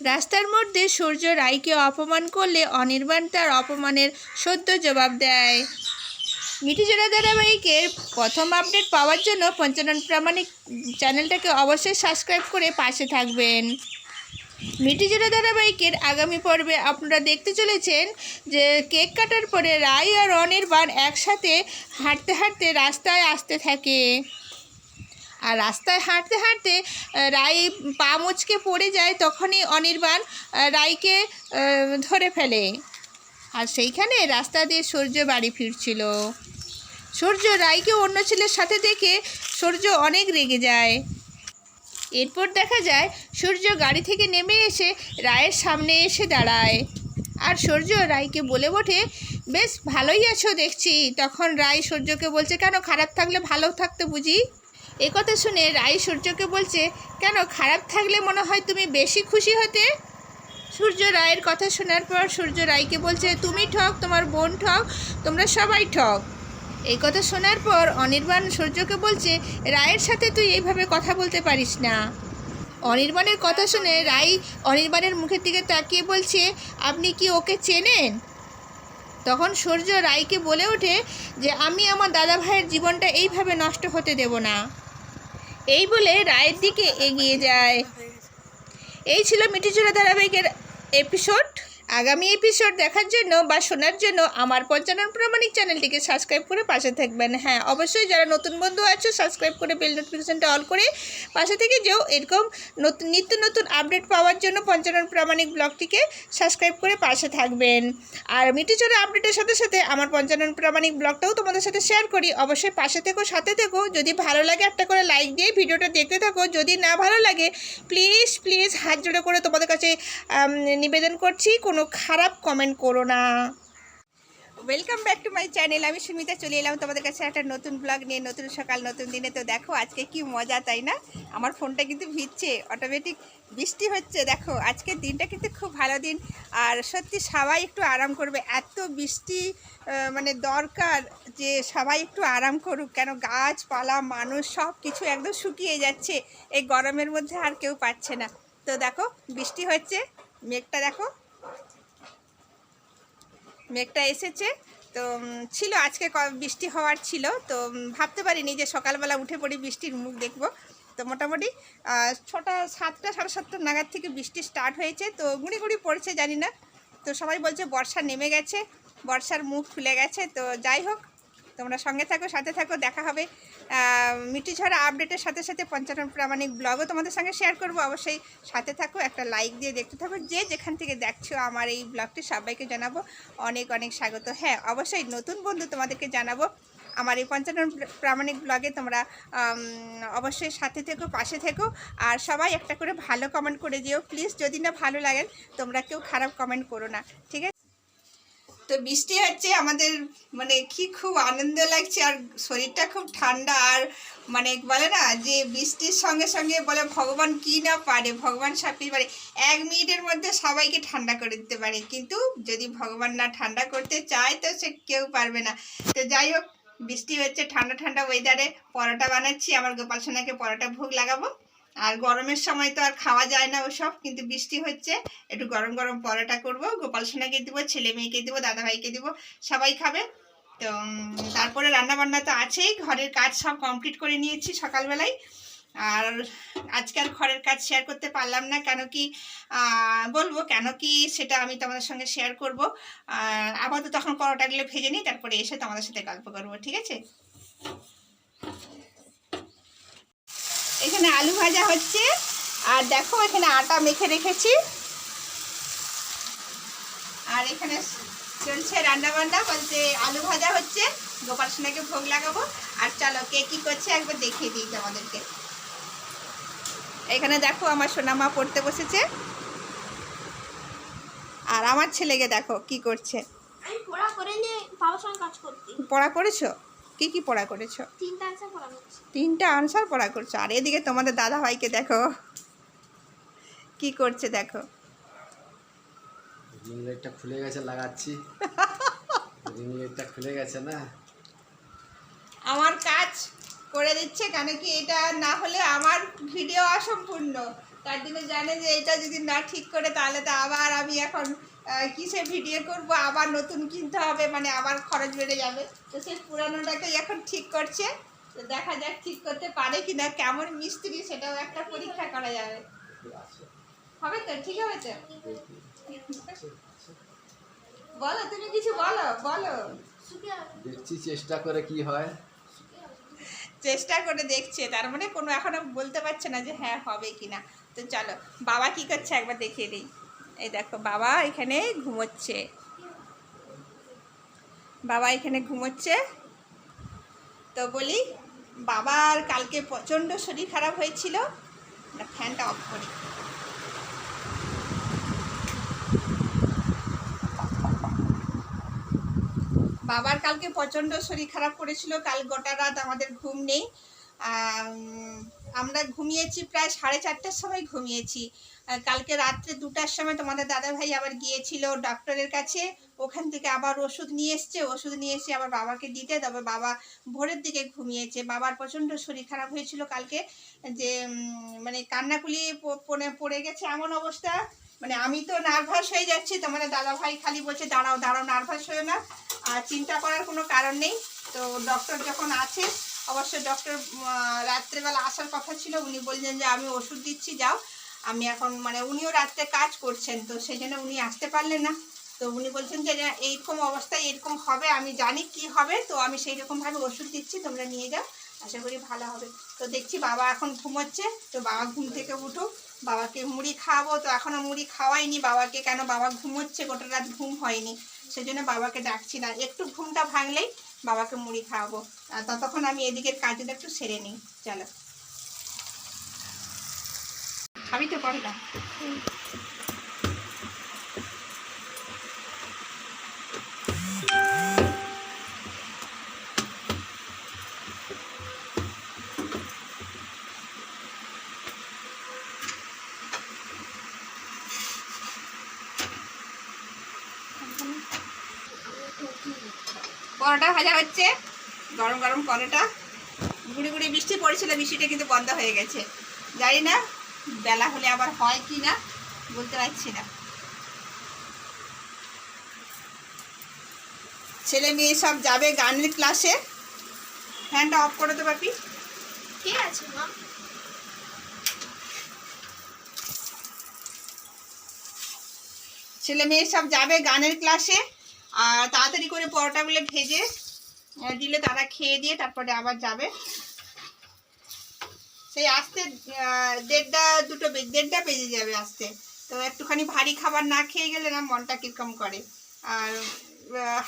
রাস্তার মধ্যে সূর্য রায়কে অপমান করলে অনির্বাণ তার অপমানের সদ্য জবাব দেয়। মিঠিজোড়া ধারাবাহিকের প্রথম আপডেট পাওয়ার জন্য পঞ্চানন প্রামাণিক চ্যানেলটাকে অবশ্যই সাবস্ক্রাইব করে পাশে থাকবেন। মিঠিজোড়া ধারাবাহিকের আগামী পর্বে আপনারা দেখতে চলেছেন যে কেক কাটার পরে রায় আর অনির্বাণ একসাথে হাঁটতে হাঁটতে রাস্তায় আসতে থাকে। আর রাস্তায় হাঁটতে হাঁটতে রায় পা মুচকে পড়ে যায় তখনই অনির্বাণ রাইকে ধরে ফেলে। আর সেইখানে রাস্তা দিয়ে সূর্য বাড়ি ফিরছিল। সূর্য রাইকে অন্য ছেলের সাথে দেখে সূর্য অনেক রেগে যায়। এরপর দেখা যায়, সূর্য গাড়ি থেকে নেমে এসে রায়ের সামনে এসে দাঁড়ায়। আর সূর্য রায়কে বলে ওঠে, বেশ ভালোই আছো দেখছি। তখন রায় সূর্যকে বলছে, কেন খারাপ থাকলে ভালো থাকতে বুঝি? এ কথা শুনে রাই সূর্যকে বলছে, কেন খারাপ থাকলে মনে হয় তুমি বেশি খুশি হতে? সূর্য রায়ের কথা শোনার পর সূর্য রায়কে বলছে, তুমি ঠক, তোমার বোন ঠক, তোমরা সবাই ঠক। এই কথা শোনার পর অনির্বাণ সূর্যকে বলছে, রায়ের সাথে তুই এইভাবে কথা বলতে পারিস না। অনির্বাণের কথা শুনে রাই অনির্বাণের মুখের দিকে তাকিয়ে বলছে, আপনি কি ওকে চেনেন? তখন সূর্য রায়কে বলে ওঠে যে, আমি আমার দাদা ভাইয়ের জীবনটা এইভাবে নষ্ট হতে দেব না। এই বলে রায়ের দিকে এগিয়ে যায়। এই ছিল মিটিচুরা ধারাবাহিকের এপিসোড আগামী এপিসোড দেখার জন্য বা শোনার জন্য আমার পঞ্চানন প্রামাণিক চ্যানেলটিকে সাবস্ক্রাইব করে পাশে থাকবেন। হ্যাঁ অবশ্যই যারা নতুন বন্ধু আছো সাবস্ক্রাইব করে বেল নোটিফিকেশনটা অল করে পাশে থেকে যেও। এরকম নতুন, নিত্য নতুন আপডেট পাওয়ার জন্য পঞ্চানন প্রামাণিক ব্লগটিকে সাবস্ক্রাইব করে পাশে থাকবেন। আর মিটিচুরা আপডেটের সাথে সাথে আমার পঞ্চানন প্রামাণিক ব্লগটাও তোমাদের সাথে শেয়ার করি। অবশ্যই পাশে থেকো, সাথে থেকো। যদি ভালো লাগে একটা করে লাইক দিয়ে ভিডিওটা দেখতে থাকো। যদি না ভালো লাগে প্লিজ প্লিজ হাত জোড়ে করে তোমাদের কাছে নিবেদন করছি। কোনো খারাপ কমেন্ট করো না। Welcome back to my channel আমি সুমিতা, চলে এলাম তোমাদের কাছে একটা নতুন ব্লগ নিয়ে, নতুন সকাল, নতুন দিনে। তো দেখো, আজকে কি মজা, তাই না? আমার ফোনটা কিন্তু ভিজছে অটোমেটিক বৃষ্টি হচ্ছে। দেখো, আজকের দিনটা কিন্তু খুব ভালো দিন। আর সত্যি সবাই একটু আরাম করবে। এত বৃষ্টি মানে দরকার যে সবাই একটু আরাম করুক। কেন? গাছপালা, মানুষ, সব কিছু একদম শুকিয়ে যাচ্ছে। এই গরমের মধ্যে আর কেউ পাচ্ছে না। তো দেখো, বৃষ্টি হচ্ছে, মেঘটা দেখো। মেঘটা এসেছে। তো ছিল, আজকে বৃষ্টি হওয়ার ছিল। তো ভাবতে পারিনি যে সকালবেলা উঠে পড়ি বৃষ্টির মুখ দেখব। তো, মোটামুটি ছটা, সাতটা, সাড়ে সাতটা নাগাদ থেকে বৃষ্টি স্টার্ট হয়েছে। তো, গুঁড়ি গুঁড়ি পড়ছে, জানি না। তো, সবাই বলছে, বর্ষা নেমে গেছে। বর্ষার মুখ খুলে গেছে। তো, যাই হোক তোমরা সঙ্গে থাকো, সাথে থাকো, দেখা হবে। মিটি ছড়া আপডেটের সাথে সাথে পঞ্চানন প্রামাণিক ব্লগও তোমাদের সঙ্গে শেয়ার করব। অবশ্যই সাথে থাকো, একটা লাইক দিয়ে দেখতে থাকো। যে যেখান থেকে দেখছ আমার এই ব্লগটি সবাইকে জানাব। অনেক অনেক স্বাগত। হ্যাঁ অবশ্যই নতুন বন্ধু তোমাদেরকে জানাব। আমার এই পঞ্চানন প্রামাণিক ব্লগে তোমরা অবশ্যই সাথে থেকো, পাশে থেকো। আর সবাই একটা করে ভালো কমেন্ট করে দিও। প্লিজ যদি না ভালো লাগে, তোমরা কেউ খারাপ কমেন্ট করো না। ঠিক আছে? তো বৃষ্টি হচ্ছে, আমাদের মানে কি খুব আনন্দ লাগছে আর শরীরটা খুব ঠান্ডা। আর মানে বলে না যে বৃষ্টির সঙ্গে সঙ্গে বলে ভগবান কি না পারে, ভগবান সব পারে। এক মিনিটের মধ্যে সবাইকে ঠান্ডা করে দিতে পারে। কিন্তু যদি ভগবান না ঠান্ডা করতে চায় তো সে কেউ পারবে না। তো যাই হোক, বৃষ্টি হচ্ছে ঠান্ডা ঠান্ডা ওয়েদারে পরোটা বানাচ্ছি, আমার গোপাল সোনাকে পরোটা ভোগ লাগাবো। আর গরমের সময় তো আর খাওয়া যায় না ওসব, কিন্তু বৃষ্টি হচ্ছে, একটু গরম গরম পরোটা করব, গোপাল সোনাকে দিব, ছেলে মেয়েকে দিব, দাদা ভাইকে দিব, সবাই খাবে। তো তারপরে রান্না বান্না তো আছেই, ঘরের কাজ সব কমপ্লিট করে নিয়েছি সকালবেলায়। আর আজকে আর ঘরের কাজ শেয়ার করতে পারলাম না, কেন কি বলব কেন কি সেটা আমি তোমাদের সঙ্গে শেয়ার করব। আপাতত তখন পরোটাগুলো ভেজে নিই, তারপরে এসে তোমাদের সাথে গল্প করব, ঠিক আছে? এখানে আলু ভাজা হচ্ছে। আর দেখো এখানে আটা মেখে রেখেছি। আর এখানে চলছে রান্না বান্না বলতে আলু ভাজা হচ্ছে। গোপাল সোনাকে ভোগ লাগাবো। আর চলো কে কি করছে একবার দেখিয়ে দিই তোমাদেরকে। এখানে দেখো আমার সোনামা পড়তে বসেছে। আর আমার ছেলেকে দেখো কি করছে। পড়া করেছ? কি কি পড়া করেছ? তিনটা আনসার পড়া করছ। আর এদিকে তোমাদের দাদা ভাইকে দেখো। কি করছে দেখো। রিং লাইটটা খুলে গেছে লাগাচ্ছি। রিং লাইটটা খুলে গেছে না? আমার কাজ করে দিচ্ছে কেন কি এটা না হলে আমার ভিডিও অসম্পূর্ণ। তার জন্য জানে যে এটা যদি না ঠিক করে তাহলে তো আবার আমি এখন কিসে ভিডিও করব? আবার নতুন কিনতে হবে মানে আবার খরচ বেড়ে যাবে। তো সেই পুরানোটাকে এখন ঠিক করছে। তো দেখা যাক ঠিক করতে পারে কি না কেমন মিস্ত্রি সেটাও একটা পরীক্ষা করা যাবে। হবে তো? ঠিক হবে তো বলো তুমি কিছু বলো বলো। দেখছি চেষ্টা করে কি হয়। চেষ্টা করে দেখছে তার মানে কোনো এখনও বলতে পারছে না যে হ্যাঁ হবে কিনা। তো চলো বাবা কি করছে একবার দেখিয়ে দিই। এই দেখো, বাবা এখানে ঘুমোচ্ছে। বাবা এখানে ঘুমোচ্ছে। তো বলি, বাবার কালকে প্রচণ্ড শরীর খারাপ হয়েছিল। ফ্যানটা অফ করি। বাবার কালকে প্রচণ্ড শরীর খারাপ করেছিল। কাল গোটা রাত আমাদের ঘুম নেই। আমরা ঘুমিয়েছি প্রায় সাড়ে চারটার সময় ঘুমিয়েছি। কালকে রাত্রে দুটার সময় তোমাদের দাদাভাই আবার গিয়েছিল ডক্টরের কাছে। ওখান থেকে আবার ওষুধ নিয়ে এসছে। ওষুধ নিয়ে এসে আবার বাবাকে দিতে, তবে বাবা ভোরের দিকে ঘুমিয়েছে। বাবার প্রচণ্ড শরীর খারাপ হয়েছিল কালকে যে মানে কান্নাকুলি পড়ে গেছে এমন অবস্থা। মানে আমি তো নার্ভাস হয়ে যাচ্ছি। তোমাদের দাদাভাই খালি বলছে, দাঁড়াও দাঁড়াও, নার্ভাস হয়ে না। আর চিন্তা করার কোনো কারণ নেই। তো ডক্টর যখন আছে অবশ্য ডক্টর রাত্রেবেলা আসার কথা ছিল, উনি বললেন যে আমি ওষুধ দিচ্ছি, যাও। আমি এখন মানে উনিও রাত্রে কাজ করছেন, তো সেই জন্য উনি আসতে পারলেন না। তো উনি বলছেন যে এইরকম অবস্থায় এরকম হবে, আমি জানি কি হবে, তো আমি সেই রকমভাবে ওষুধ দিচ্ছি, তোমরা নিয়ে যাও, আশা করি ভালো হবে। তো দেখছি বাবা এখন ঘুমোচ্ছে, তো বাবা ঘুম থেকে উঠো বাবাকে মুড়ি খাওয়াবো, তো এখনও মুড়ি খাওয়াইনি বাবাকে কেন, বাবা ঘুমোচ্ছে, গোটা রাত ঘুম হয়নি সেই জন্য বাবাকে ডাকছি না। একটু ঘুমটা ভাঙলেই বাবাকে মুড়ি খাওয়াবো। আর ততক্ষণ আমি এদিকের কাজটা একটু সেরে নিই। চলো। খাবি তো পরোটা পরোটা ভাজা হচ্ছে। গরম গরম পরোটা গুড়ি গুড়ি বৃষ্টি পড়েছিল বৃষ্টিটা কিন্তু বন্ধ হয়ে গেছে। জানি না বেলা হলে আবার হয় কি না বলতে পারছি না। ছেলে মেয়ে সব যাবে গানের ক্লাসে। ফ্যানটা অফ করে তো বাপি ঠিক আছে মা? ছেলে মেয়ে সব যাবে গানের ক্লাসে। আর তাড়াতাড়ি করে পরোটাগুলো ভেজে দিলে তারা খেয়ে দিয়ে তারপরে আবার যাবে। সেই আসতে দেড়টা, দুটো দেড়টা বেজে যাবে আসতে। তো একটুখানি ভারী খাবার না খেয়ে গেলে না মনটা কীরকম করে। আর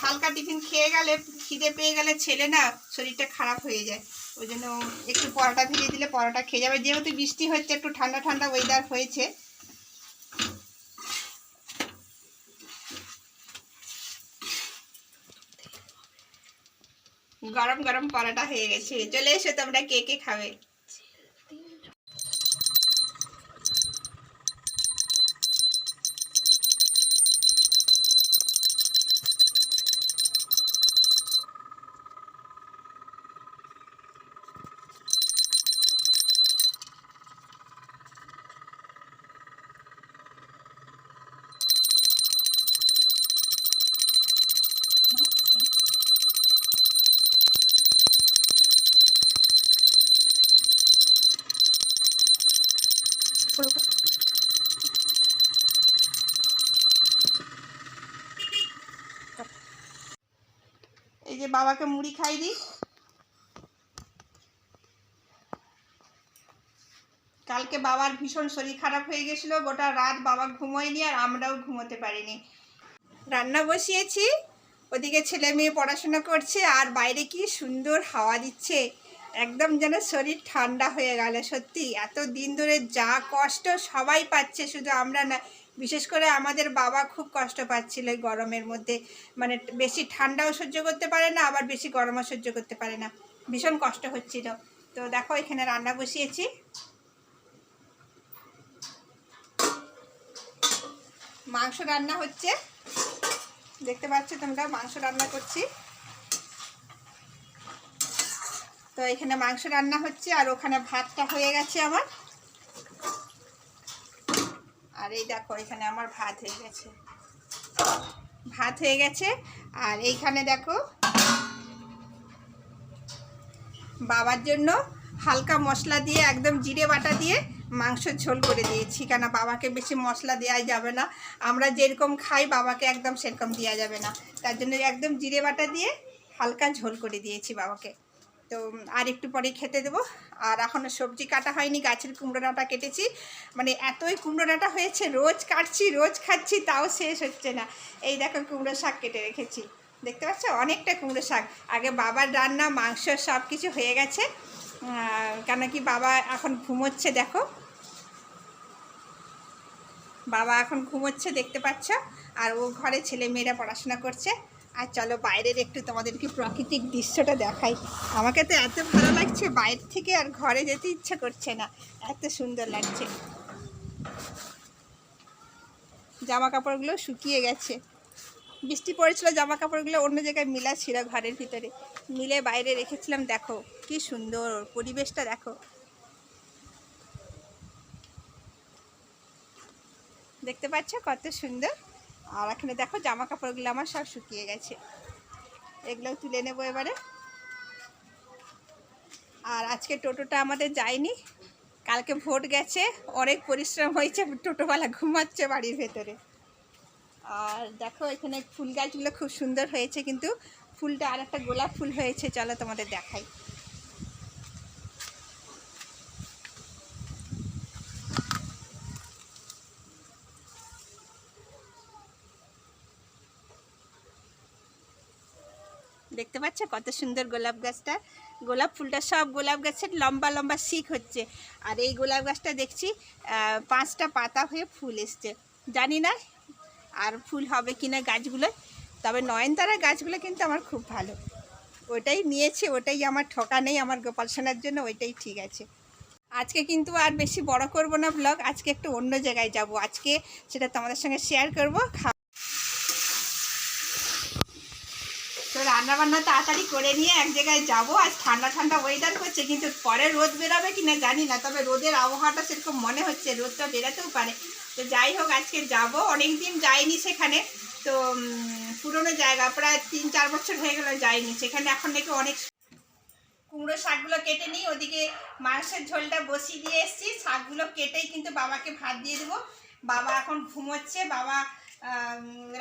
হালকা টিফিন খেয়ে গেলে খিদে পেয়ে গেলে ছেলে না শরীরটা খারাপ হয়ে যায়। ওই জন্য একটু পরোটা ভেজে দিলে পরোটা খেয়ে যাবে। যেহেতু বৃষ্টি হচ্ছে, একটু ঠান্ডা ঠান্ডা ওয়েদার হয়েছে গরম গরম পরোটা হয়ে গেছে। চলে এসো তোমরা কে কে খাবে এই যে বাবাকে মুড়ি খাই দিই। কালকে বাবার ভীষণ শরীর খারাপ হয়ে গেছিল, গোটা রাত বাবা ঘুমোয়নি আর আমরাও ঘুমোতে পারিনি। রান্না বসিয়েছি, ওদিকে ছেলে মেয়ে পড়াশোনা করছে আর বাইরে কি সুন্দর হাওয়া দিচ্ছে, একদম যেন শরীর ঠান্ডা হয়ে গেল সত্যি। এত দিন ধরে যা কষ্ট সবাই পাচ্ছে, শুধু আমরা না বিশেষ করে আমাদের বাবা খুব কষ্ট পাচ্ছিল এই গরমের মধ্যে। মানে বেশি ঠান্ডাও সহ্য করতে পারে না, আবার বেশি গরমও সহ্য করতে পারে না। ভীষণ কষ্ট হচ্ছিল। তো দেখো, এখানে রান্না বসিয়েছি। মাংস রান্না হচ্ছে। দেখতে পাচ্ছ তোমরা, মাংস রান্না করছি। তো এখানে মাংস রান্না হচ্ছে, আর ওখানে ভাতটা হয়ে গেছে আমার। আর এই দেখো, এখানে আমার ভাত হয়ে গেছে। ভাত হয়ে গেছে, আর এইখানে দেখো, বাবার জন্য হালকা মশলা দিয়ে, একদম জিরে বাটা দিয়ে মাংস ঝোল করে দিয়েছি। কেন বাবাকে বেশি মশলা দেওয়া যাবে না। আমরা যেরকম খাই, বাবাকে একদম সেরকম দেওয়া যাবে না। তার জন্য একদম জিরে বাটা দিয়ে হালকা ঝোল করে দিয়েছি বাবাকে। তো আর একটু পরে খেতে দেবো। আর এখনও সবজি কাটা হয়নি, গাছের কুমড়ো ডাঁটা কেটেছি। মানে এতই কুমড়ো ডাঁটা হয়েছে, রোজ কাটছি, রোজ খাচ্ছি, তাও শেষ হচ্ছে না। এই দেখো কুমড়ো শাক কেটে রেখেছি। দেখতে পাচ্ছ? অনেকটা কুমড়ো শাক। আগে বাবার রান্না, মাংস সব কিছু হয়ে গেছে। কেন কি বাবা এখন ঘুমোচ্ছে দেখো। বাবা এখন ঘুমোচ্ছে দেখতে পাচ্ছ? আর ও ঘরে ছেলে মেয়েরা পড়াশোনা করছে। আর চলো বাইরের একটু তোমাদেরকে প্রাকৃতিক দৃশ্যটা দেখাই। আমাকে তো এত ভালো লাগছে, বাইরে থেকে আর ঘরে যেতে ইচ্ছে করছে না। এত সুন্দর লাগছে। জামা কাপড়গুলো শুকিয়ে গেছে। বৃষ্টি পড়েছিল জামা কাপড়গুলো অন্য জায়গায় মিলা ছিল ঘরের ভিতরে। মিলে বাইরে রেখেছিলাম, দেখো কি সুন্দর পরিবেশটা, দেখো। দেখতে পাচ্ছ কত সুন্দর? আর এখানে দেখো জামা কাপড়গুলো আমার সব শুকিয়ে গেছে। এগুলোও তুলে নেব এবারে। আর আজকে টোটোটা আমাদের যায়নি। কালকে ভোট গেছে, অনেক পরিশ্রম হয়েছে, টোটোওয়ালা ঘুমাচ্ছে বাড়ির ভেতরে। আর দেখো এখানে ফুল গাছগুলো খুব সুন্দর হয়েছে, কিন্তু ফুলটা আর একটা গোলাপ ফুল হয়েছে, চলো তোমাদের দেখাই। দেখতে পাচ্ছ? কত সুন্দর গোলাপ গাছটা। গোলাপ ফুলটা সব গোলাপ গাছের লম্বা লম্বা শিক হচ্ছে। আর এই গোলাপ গাছটা দেখছি পাঁচটা পাতা হয়ে ফুল এসছে। জানি না আর ফুল হবে কিনা গাছগুলো, তবে নয়নতারা গাছগুলো কিন্তু আমার খুব ভালো। ওটাই নিয়েছে, ওটাই আমার ঠকা নেই আমার গোপাল সোনার জন্য, ওইটাই ঠিক আছে। আজকে কিন্তু আর বেশি বড় করব না ব্লগ আজকে একটু অন্য জায়গায় যাব। আজকে সেটা তোমাদের সঙ্গে শেয়ার করব খা তো রান্না বান্না তাড়াতাড়ি করে নিয়ে এক জায়গায় যাব। আজ ঠান্ডা ঠান্ডা ওয়েদার করছে, কিন্তু পরে রোদ বেরোবে কি না জানি না, তবে রোদের আবহাওয়াটা সেরকম মনে হচ্ছে, রোদটা বেরোতেও পারে। তো যাই হোক, আজকে যাব। অনেক দিন যাইনি সেখানে। তো পুরনো জায়গা, প্রায় তিন চার বছর হয়ে গেল যাইনি। সেখানে এখন নাকি অনেক কুমড়ো শাকগুলো কেটে নিই, ওদিকে মাংসের ঝোলটা বসিয়ে দিয়ে এসেছি। শাকগুলো কেটেই কিন্তু বাবাকে ভাত দিয়ে দেবো। বাবা এখন ঘুমোচ্ছে, বাবা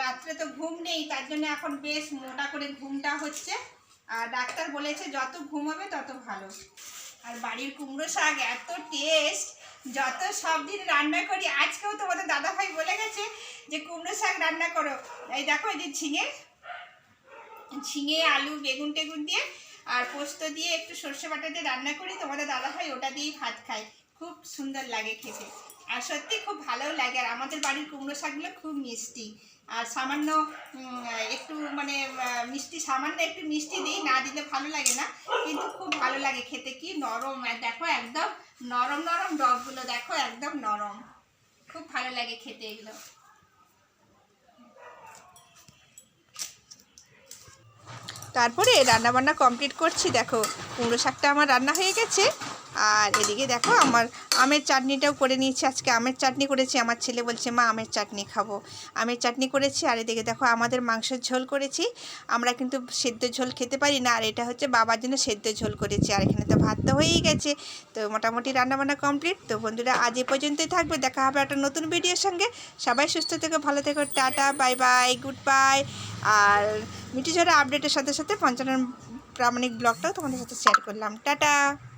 রাত্রে তো ঘুম নেই, তার জন্য এখন বেশ মোটা করে ঘুমটা হচ্ছে। আর ডাক্তার বলেছে, যত ঘুমাবে তত ভালো। আর বাড়ির কুমড়ো শাক এত টেস্ট যত সব দিন রান্না করি, আজকেও তোমাদের দাদাভাই বলে গেছে যে, কুমড়ো শাক রান্না করো। এই দেখো, এই যে ঝিঙে ঝিঙে, আলু, বেগুন টেগুন দিয়ে, আর পোস্ত দিয়ে একটু সর্ষে বাটা দিয়ে রান্না করি। তোমাদের দাদা ভাই ওটা দিয়েই ভাত খাই খুব সুন্দর লাগে খেতে। আর সত্যি খুব ভালোও লাগে। আর আমাদের বাড়ির কুমড়ো শাকগুলো খুব মিষ্টি। আর সামান্য একটু মানে মিষ্টি, সামান্য একটু মিষ্টি দিই, না দিলে ভালো লাগে না। কিন্তু খুব ভালো লাগে খেতে। কি নরম। দেখো একদম নরম নরম ডগগুলো। দেখো একদম নরম। খুব ভালো লাগে খেতে এগুলো। তারপরে রান্নাবান্না কমপ্লিট করছি। দেখো, কুমড়ো শাকটা আমার রান্না হয়ে গেছে। আর এদিকে দেখো আমার আমের চাটনিটাও করে নিয়েছি। আজকে আমের চাটনি করেছি। আমার ছেলে বলছে, মা, আমের চাটনি খাব। আমের চাটনি করেছি আর এদিকে দেখো আমাদের মাংসের ঝোল করেছি। আমরা কিন্তু সেদ্ধ ঝোল খেতে পারি না। আর এটা হচ্ছে বাবার জন্য সেদ্ধ ঝোল করেছি। আর এখানে তো ভাত তো হয়েই গেছে। তো মোটামুটি রান্নাবান্না কমপ্লিট। তো বন্ধুরা, আজ এ পর্যন্তই থাকবে। দেখা হবে একটা নতুন ভিডিওর সঙ্গে। সবাই সুস্থ থেকো, ভালো থেকো। Tata, bye bye, good bye. আর মিঠি ঝরা আপডেটের সাথে সাথে পঞ্চানন প্রামাণিক ব্লগটাও তোমাদের সাথে শেয়ার করলাম। টাটা।